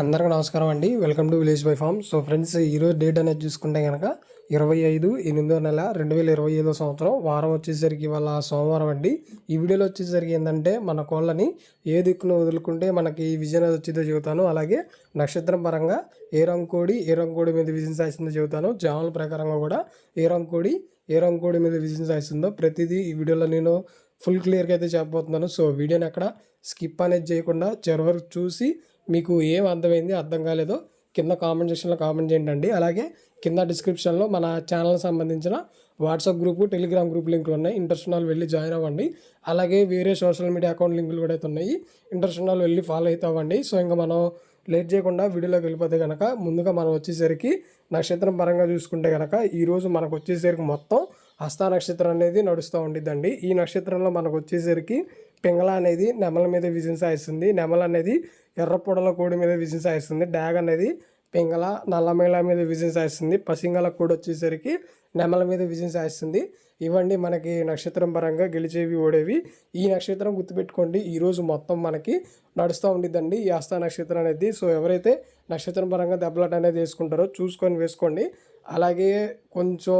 అందరికీ నమస్కారం అండి. Welcome to village by farm so friends ఈరోజు డేట్ అనేది చూసుకుంటే కనుక ఇరవై ఐదు ఎనిమిదో నెల రెండు వేల ఇరవై ఐదో సంవత్సరం వారం వచ్చేసరికి వాళ్ళ సోమవారం అండి. ఈ వీడియోలో వచ్చేసరికి ఏంటంటే మన కోళ్ళని ఏ దిక్కును వదులుకుంటే మనకి విజయం అనేది వచ్చిందో చెబుతాను. అలాగే నక్షత్రం పరంగా ఏ రంకోడి ఏ రంకోడి మీద విజయం సాధిస్తుందో చెబుతాను. జాముల ప్రకారంగా కూడా ఏ రంకోడి ఏ రంకోడి మీద విజయం సాధిస్తుందో ప్రతిదీ ఈ వీడియోలో నేను ఫుల్ క్లియర్గా అయితే చెప్పబోతున్నాను. సో వీడియోని అక్కడ స్కిప్ అనేది చేయకుండా చివరి చూసి మీకు ఏం అర్థమైంది అర్థం కాలేదో కింద కామెంట్ సెక్షన్లో కామెంట్ చేయండి అలాగే కింద డిస్క్రిప్షన్లో మన ఛానల్ సంబంధించిన వాట్సాప్ గ్రూపు టెలిగ్రామ్ గ్రూప్ లింకులు ఉన్నాయి. ఇంట్రెస్ట్ ఉన్న వెళ్ళి జాయిన్ అవ్వండి. అలాగే వేరే సోషల్ మీడియా అకౌంట్ లింకులు కూడా అయితే ఉన్నాయి. ఇంట్రెస్ట్ ఉన్న వెళ్ళి ఫాలో అయితే అవ్వండి. సో ఇంకా మనం లేట్ చేయకుండా వీడియోలోకి వెళ్ళిపోతే కనుక ముందుగా మనం వచ్చేసరికి నక్షత్రం పరంగా చూసుకుంటే కనుక ఈరోజు మనకు వచ్చేసరికి మొత్తం హస్త నక్షత్రం అనేది నడుస్తూ ఉండిద్దండి. ఈ నక్షత్రంలో మనకు వచ్చేసరికి పింగళ అనేది నెమల మీద విజయం సాయిస్తుంది. నెమల అనేది ఎర్ర పొడల కోడి మీద విజయం సాయిస్తుంది. డాగ్ అనేది పింగళ నల్లమేళ మీద విజయం సాయిస్తుంది. పసింగళ కోడి వచ్చేసరికి నెమల మీద విజయం సాయిస్తుంది. ఇవ్వండి మనకి నక్షత్రం పరంగా గెలిచేవి ఓడేవి. ఈ నక్షత్రం గుర్తుపెట్టుకోండి. ఈరోజు మొత్తం మనకి నడుస్తూ ఉండిద్దండి ఈ ఆస్థా నక్షత్రం అనేది. సో ఎవరైతే నక్షత్రం పరంగా దెబ్బలాట అనేది వేసుకుంటారో చూసుకొని వేసుకోండి. అలాగే కొంచెం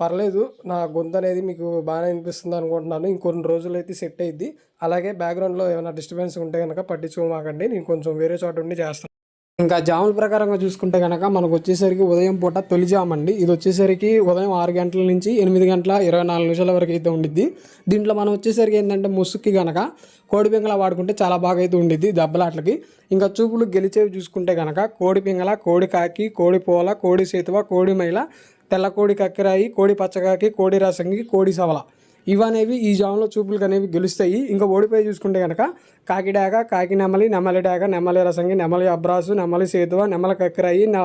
పర్లేదు నా గొంతు అనేది మీకు బాగానే అనిపిస్తుంది అనుకుంటున్నాను. ఇంకొన్ని రోజులు అయితే సెట్ అయ్యింది అలాగే బ్యాక్గ్రౌండ్లో ఏమైనా డిస్టర్బెన్స్ ఉంటే కనుక పట్టించుకోమాకండి. నేను కొంచెం వేరే చోట ఉండి చేస్తాను. ఇంకా జాముల ప్రకారంగా చూసుకుంటే కనుక మనకు వచ్చేసరికి ఉదయం పూట తొలి జామ్ అండి. ఇది వచ్చేసరికి ఉదయం ఆరు గంటల నుంచి ఎనిమిది గంటల ఇరవై నాలుగు నిమిషాల వరకు అయితే ఉండిద్ది. దీంట్లో మనం వచ్చేసరికి ఏంటంటే ముసుక్కి కనుక కోడి పింగళ వాడుకుంటే చాలా బాగా అయితే ఉండిద్ది దెబ్బలాట్లకి. ఇంకా చూపులు గెలిచేవి చూసుకుంటే కనుక కోడి పింగళ కోడి కాకి కోడి పోల కోడి సేతువ కోడి మైల తెల్ల కోడి కక్కిరాయి కోడి పచ్చకాకి కోడి రసంగి కోడి సవల. ఇవనేవి ఈ జామ్లో చూపులు అనేవి గెలుస్తాయి. ఇంకా ఓడిపోయి చూసుకుంటే కనుక కాకిడాగ కాకి నెమలి నెమలి డాగ నెమలి రసంగి నెమలి అబ్రాసు నెమలి సేతువ నెమలి కక్కరాయి నె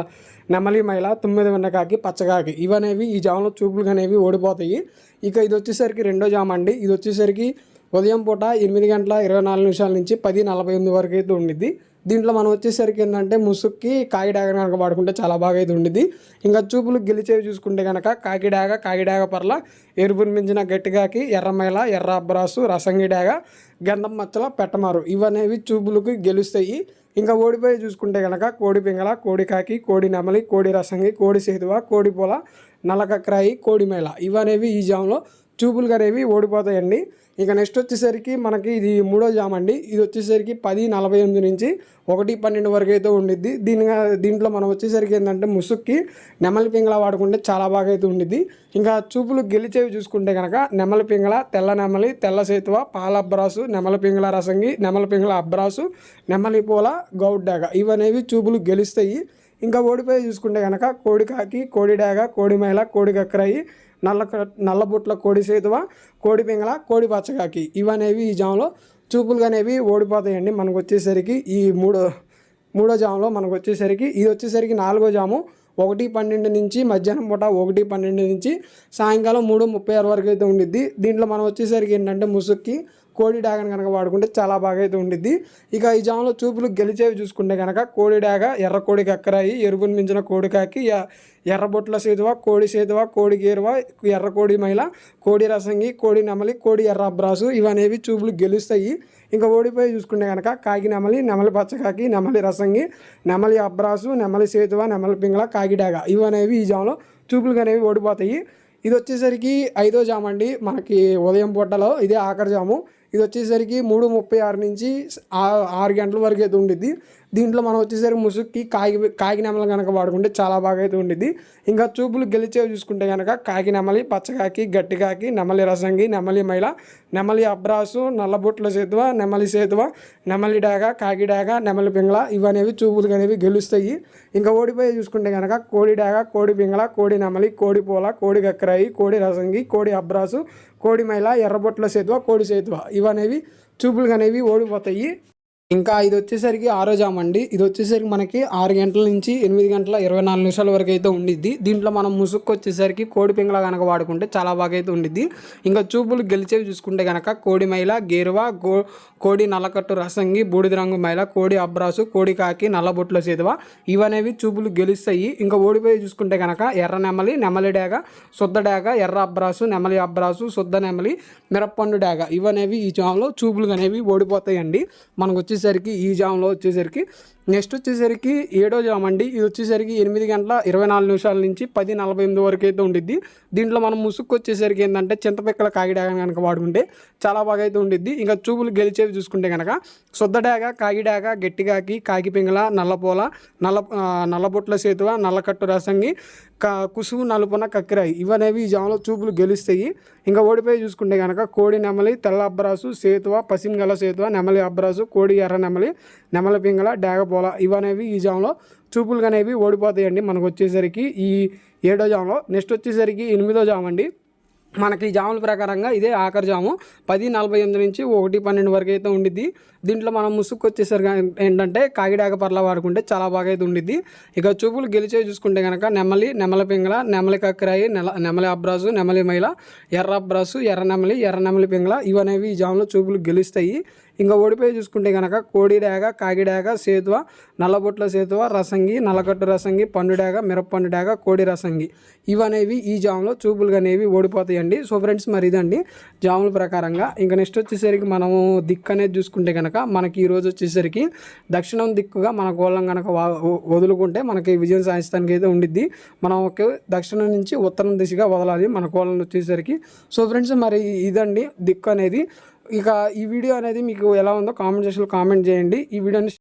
నెమలి మైల తొమ్మిది వెన్నకాకి పచ్చకాకి ఇవనేవి ఈ జామ్లో చూపులు అనేవి ఓడిపోతాయి. ఇక ఇది వచ్చేసరికి రెండో జామ్ అండి ఇది వచ్చేసరికి ఉదయం పూట ఎనిమిది గంటల ఇరవై నాలుగు నిమిషాల నుంచి పది నలభై ఎనిమిది వరకు అయితే ఉండిద్ది. దీంట్లో మనం వచ్చేసరికి ఏంటంటే ముసుక్కి కాకిడాగ కనుక వాడుకుంటే చాలా బాగా అయితే ఉండిద్ది. ఇంకా చూపులు గెలిచేవి చూసుకుంటే కనుక కాకిడాగ కాకిడాగ పర్ల ఎరుపుని మించిన గట్టిగాకి ఎర్రమైల ఎర్ర అబ్రాసు రసంగిడాగ గంధం మచ్చల పెట్టమారు ఇవనేవి చూపులకు గెలుస్తాయి. ఇంకా ఓడిపోయి చూసుకుంటే కనుక కోడి పింగళ కోడి కాకి కోడి నెమలి కోడి రసంగి కోడి సేతువ కోడి పొల నలకక్రాయి కోడి మేళ ఇవనేవి ఈ జామ్లో చూపులు అనేవి ఓడిపోతాయండి. ఇక నెక్స్ట్ వచ్చేసరికి మనకి ఇది మూడో జామ్ అండి. ఇది వచ్చేసరికి పది నలభై ఎనిమిది నుంచి ఒకటి పన్నెండు వరకు అయితే ఉండిద్ది. దీని దీంట్లో మనం వచ్చేసరికి ఏంటంటే ముసుక్కి నెమలి పింగళ వాడుకుంటే చాలా బాగా అయితే ఉండిద్ది. ఇంకా చూపులు గెలిచేవి చూసుకుంటే కనుక నెమలి పింగళ తెల్ల నెమలి తెల్ల సేతువ పాల అబ్రాసు నెమలి పింగళ రసంగి నెమలి పింగళ అబ్రాసు నెమలి పూల గౌడ్డాగ ఇవనేవి చూపులు గెలుస్తాయి. ఇంకా ఓడిపోయి చూసుకుంటే కనుక కోడికాకి కోడిడాగ కోడిమైల కోడి డాగ నల్ల నల్లబుట్ల కోడి సేతువ కోడి పింగళ కోడి పచ్చగాకి. ఇవనేవి ఈ జామ్లో చూపులు అనేవి ఓడిపోతాయండి. మనకు వచ్చేసరికి ఈ మూడో మూడో జాములో మనకు వచ్చేసరికి ఇది వచ్చేసరికి నాలుగో జాము. ఒకటి పన్నెండు నుంచి మధ్యాహ్నం పూట ఒకటి పన్నెండు నుంచి సాయంకాలం మూడు ముప్పై ఆరు వరకు అయితే ఉండిద్ది. దీంట్లో మనం వచ్చేసరికి ఏంటంటే ముసుక్కి కోడి డాగను కనుక వాడుకుంటే చాలా బాగా అయితే ఉండిద్ది. ఇక ఈ జామలో చూపులు గెలిచేవి చూసుకుంటే కనుక కోడి డాగ ఎర్ర కోడి కక్కరాయి ఎరుపుని మించిన కోడి కాకి ఎర్రబొట్ల సేతువ కోడి సేతువ కోడి గేరువ ఎర్ర కోడి మైల కోడి రసంగి కోడి నెమలి కోడి ఎర్ర అబ్రాసు ఇవనేవి చూపులు గెలుస్తాయి. ఇంకా ఓడిపోయి చూసుకుంటే కనుక కాకి నెమలి నెమలి పచ్చకాకి నెమలి రసంగి నెమలి అబ్రాసు నెమలి సేతువ నెమలి పింగళ కాకిడాగ ఇవనేవి ఈ జామలో చూపులు అనేవి ఓడిపోతాయి. ఇది వచ్చేసరికి ఐదో జామ్ అండి మనకి ఉదయం పూటలో ఇదే ఆఖరి జాము. ఇది వచ్చేసరికి మూడు ముప్పై ఆరు నుంచి ఆరు గంటల వరకు అయితే ఉండిద్ది. దీంట్లో మనం వచ్చేసరికి ముసుక్కి కాగి కాకినెమలు కనుక వాడుకుంటే చాలా బాగా అయితే ఉండిద్ది. ఇంకా చూపులు గెలిచేవి చూసుకుంటే కనుక కాకి నెమలి పచ్చకాకి గట్టికాకి నెమలి రసంగి నెమలి మైల నెమలి అబ్రాసు నల్లబొట్ల సేతువ నెమలి సేతువ నెమలి డాగ కాకి డాగ నెమలి పింగళ ఇవనేవి చూపులు అనేవి గెలుస్తాయి. ఇంకా ఓడిపోయి చూసుకుంటే కనుక కోడి డాగ కోడి పింగళ కోడి నెమలి కోడి పూల కోడి కక్కరాయి కోడి రసంగి కోడి అబ్రాసు కోడి మైల ఎర్రబొట్ల సేతువ కోడి సేతువ ఇవనేవి చూపులు అనేవి ఓడిపోతాయి. ఇంకా ఇది వచ్చేసరికి ఆరో జామ్ అండి. ఇది వచ్చేసరికి మనకి ఆరు గంటల నుంచి ఎనిమిది గంటల ఇరవై నాలుగు నిమిషాల వరకు అయితే ఉండిద్ది. దీంట్లో మనం ముసుక్కు వచ్చేసరికి కోడి పింగళ కనుక వాడుకుంటే చాలా బాగా అయితే ఉండిద్ది. ఇంకా చూపులు గెలిచేవి చూసుకుంటే కనుక కోడి మైల గేరువ గో కోడి నల్లకట్టు రసంగి బూడిద రంగు మైల కోడి అబ్రాసు కోడి కాకి నల్లబొట్ల సేదువ ఇవనేవి చూపులు గెలుస్తాయి. ఇంకా ఓడిపోయి చూసుకుంటే కనుక ఎర్ర నెమలి నెమలి డాగ శుద్ధ డాగ ఎర్ర అబ్రాసు నెమలి అబ్రాసు శుద్ధ నెమలి మిరప్పండు డేగ ఇవనేవి ఈ జామ్లో చూపులు అనేవి ఓడిపోతాయండి. మనకు వచ్చి వచ్చేసరికి ఈ జామ్లో వచ్చేసరికి నెక్స్ట్ వచ్చేసరికి ఏడో జామ్ అండి. ఇది వచ్చేసరికి ఎనిమిది గంటల ఇరవై నాలుగు నిమిషాల నుంచి పది నలభై ఎనిమిది వరకు అయితే ఉండిద్ది. దీంట్లో మనం ముసుగు వచ్చేసరికి ఏంటంటే చింతపిక్కల కాగిడాగ కనుక వాడుకుంటే చాలా బాగా అయితే ఉండిద్ది. ఇంకా చూపులు గెలిచేవి చూసుకుంటే కనుక శుద్ధడాగ కాగిడాగ గట్టిగాకి కాకిపింగల నల్లపోల నల్ల నల్లబొట్ల సేతువ నల్లకట్టు రసంగి క కుసువు నలుపున కక్కిరాయి. ఇవనేవి ఈ జామలో చూపులు గెలుస్తాయి. ఇంకా ఓడిపోయి చూసుకుంటే కనుక కోడి నెమలి తెల్ల అబ్బరాసు సేతువ పసింగల సేతువ నెమలి అబ్బరాసు కోడి ఎర్ర నెమలి నెమలి పింగళ డేగపోల ఇవనేవి ఈ జామ్లో చూపులు అనేవి ఓడిపోతాయండి. మనకు వచ్చేసరికి ఈ ఏడో జామ్లో. నెక్స్ట్ వచ్చేసరికి ఎనిమిదో జామ్ అండి మనకి ఈ జాముల ప్రకారంగా ఇదే ఆఖరి జాము. పది నలభై ఎనిమిది నుంచి ఒకటి పన్నెండు వరకు అయితే ఉండిద్ది. దీంట్లో మనం ముసుగు వచ్చేసరికి ఏంటంటే కాగిడాక పర్ల వాడుకుంటే చాలా బాగా అయితే ఉండిద్ది. ఇక చూపులు గెలిచే చూసుకుంటే కనుక నెమలి నెమలి పింగళ నెమలి కక్కరాయి నెల నెమలి అబ్రాసు నెమలి మైల ఎర్ర అబ్రాసు ఎర్ర నెమలి ఎర్ర నెమలి పింగళ ఇవనేవి ఈ జాములో చూపులు గెలుస్తాయి. ఇంకా ఓడిపోయి చూసుకుంటే కనుక కోడిడాగ కాగిడాగ సేతువ నల్లబొట్ల సేతువ రసంగి నల్లకట్టు రసంగి పండుడాగ మిరప్పండు డాగ కోడి రసంగి. ఇవనేవి ఈ జామ్లో చూపులుగా అనేవి ఓడిపోతాయండి. సో ఫ్రెండ్స్ మరి ఇదండి జాముల ప్రకారంగా. ఇంకా నెక్స్ట్ వచ్చేసరికి మనము దిక్కు అనేది చూసుకుంటే కనుక మనకి ఈరోజు వచ్చేసరికి దక్షిణం దిక్కుగా మన గోళం కనుక వా- వదులుకుంటే మనకి విజయం సాధిస్తానికి అయితే ఉండిద్ది. మనం ఒక దక్షిణం నుంచి ఉత్తరం దిశగా వదలాలి మన కోళ్ళను వచ్చేసరికి. సో ఫ్రెండ్స్ మరి ఇదండి దిక్కు అనేది. ఇక ఈ వీడియో అనేది మీకు ఎలా ఉందో కామెంట్ సెక్షన్లో కామెంట్ చేయండి. ఈ వీడియోని